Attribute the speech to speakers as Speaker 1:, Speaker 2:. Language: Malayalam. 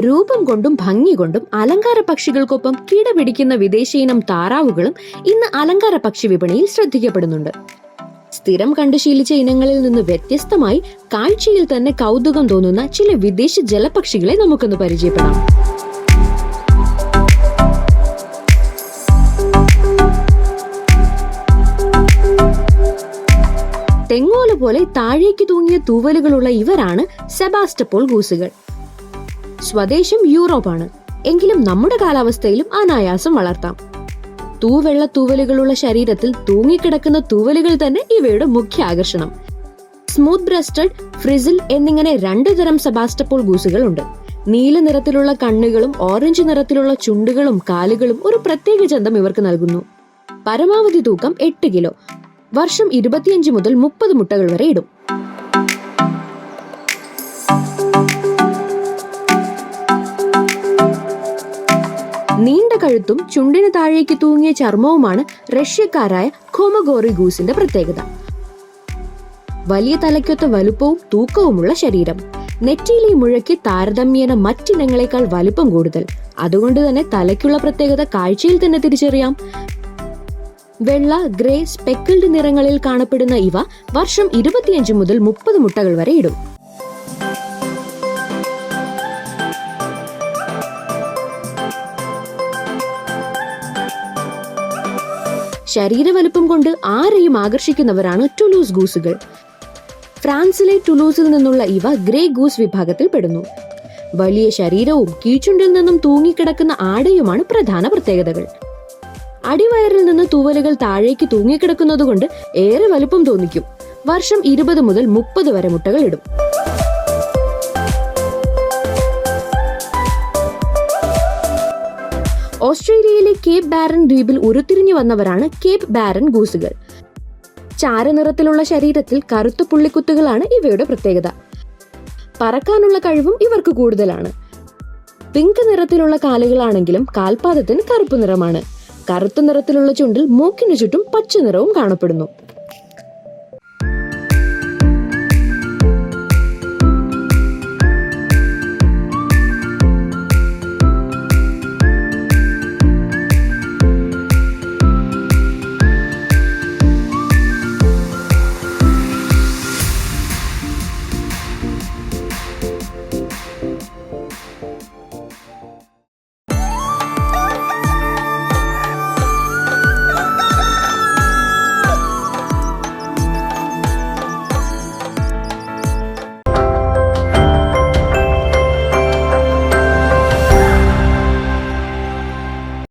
Speaker 1: രൂപം കൊണ്ടും ഭംഗി കൊണ്ടും അലങ്കാര പക്ഷികൾക്കൊപ്പം കിടപിടിക്കുന്ന വിദേശയിനം താറാവുകളും ഇന്ന് അലങ്കാര പക്ഷി വിപണിയിൽ ശ്രദ്ധിക്കപ്പെടുന്നുണ്ട്. സ്ഥിരം കണ്ടു ശീലിച്ച ഇനങ്ങളിൽ നിന്ന് വ്യത്യസ്തമായി കാഴ്ചയിൽ തന്നെ കൗതുകം തോന്നുന്ന ചില വിദേശ ജലപക്ഷികളെ നമുക്കൊന്ന് പരിചയപ്പെടാം. തെങ്ങോല പോലെ താഴേക്ക് തൂങ്ങിയ തൂവലുകളുള്ള ഇവരാണ് സെബാസ്റ്റപ്പോൾ ഗൂസുകൾ. സ്വദേശം യൂറോപ്പാണ്. എങ്കിലും നമ്മുടെ കാലാവസ്ഥയിലും അനായാസം വളർത്താം. തൂവെള്ള തൂവലുകളുള്ള ശരീരത്തിൽ തൂങ്ങിക്കിടക്കുന്ന തൂവലുകൾ തന്നെ ഇവയുടെ മുഖ്യ ആകർഷണം. സ്മൂത്ത് ബ്രസ്റ്റഡ് ഫ്രിസിൽ എന്നിങ്ങനെ രണ്ടു തരം സെബാസ്റ്റപ്പോൾ ഗൂസുകൾ ഉണ്ട്. നീല നിറത്തിലുള്ള കണ്ണുകളും ഓറഞ്ച് നിറത്തിലുള്ള ചുണ്ടുകളും കാലുകളും ഒരു പ്രത്യേക ചന്തം ഇവർക്ക് നൽകുന്നു. പരമാവധി തൂക്കം എട്ട് കിലോ. വർഷം ഇരുപത്തിയഞ്ച് മുതൽ മുപ്പത് മുട്ടകൾ വരെ ഇടും. നീണ്ട കഴുത്തും ചുണ്ടിന് താഴേക്ക് തൂങ്ങിയ ചർമ്മവുമാണ് റഷ്യക്കാരായ ഖോമഗോറി ഗൂസിന്റെ പ്രത്യേകത. വലിയ തലയ്ക്കൊത്ത വലുപ്പവും തൂക്കവുമുള്ള ശരീരം. നെറ്റിയിലെ മുഴയ്ക്ക് താരതമ്യേന മറ്റിനങ്ങളെക്കാൾ വലുപ്പം കൂടുതൽ. അതുകൊണ്ട് തന്നെ തലയ്ക്കുള്ള പ്രത്യേകത കാഴ്ചയിൽ തന്നെ തിരിച്ചറിയാം. വെള്ള ഗ്രേ സ്പെക്കിൾഡ് നിറങ്ങളിൽ കാണപ്പെടുന്ന ഇവ വർഷം ഇരുപത്തിയഞ്ച് മുതൽ മുപ്പത് മുട്ടകൾ വരെ ഇടും. ശരീരവലുപ്പം കൊണ്ട് ആരെയും ആകർഷിക്കുന്നവരാണ് ടുലൂസ് ഗൂസുകൾ. ഫ്രാൻസിലെ ടുലൂസിൽ നിന്നുള്ള ഇവ ഗ്രേ ഗൂസ് വിഭാഗത്തിൽ പെടുന്നു. വലിയ ശരീരവും കീച്ചുണ്ടിൽ നിന്നും തൂങ്ങിക്കിടക്കുന്ന ആടയുമാണ് പ്രധാന പ്രത്യേകതകൾ. അടിവയറിൽ നിന്ന് തൂവലുകൾ താഴേക്ക് തൂങ്ങിക്കിടക്കുന്നതുകൊണ്ട് ഏറെ വലുപ്പം തോന്നിക്കും. വർഷം ഇരുപത് മുതൽ മുപ്പത് വരെ മുട്ടകൾ ഇടും. ഓസ്ട്രേലിയയിലെ കേപ്പ് ബാരൻ ദ്വീപിൽ ഉരുത്തിരിഞ്ഞു വന്നവരാണ് കേപ്പ് ബാരൻ ഗൂസുകൾ. ചാരനിറത്തിലുള്ള ശരീരത്തിൽ കറുത്ത പുള്ളിക്കുത്തുകളാണ് ഇവയുടെ പ്രത്യേകത. പറക്കാനുള്ള കഴിവും ഇവർക്ക് കൂടുതലാണ്. പിങ്ക് നിറത്തിലുള്ള കാലുകളാണെങ്കിലും കാൽപാദത്തിന് കറുപ്പ് നിറമാണ്. കറുത്ത നിറത്തിലുള്ള ചുണ്ടിൽ മൂക്കിനു ചുറ്റും പച്ച നിറവും കാണപ്പെടുന്നു.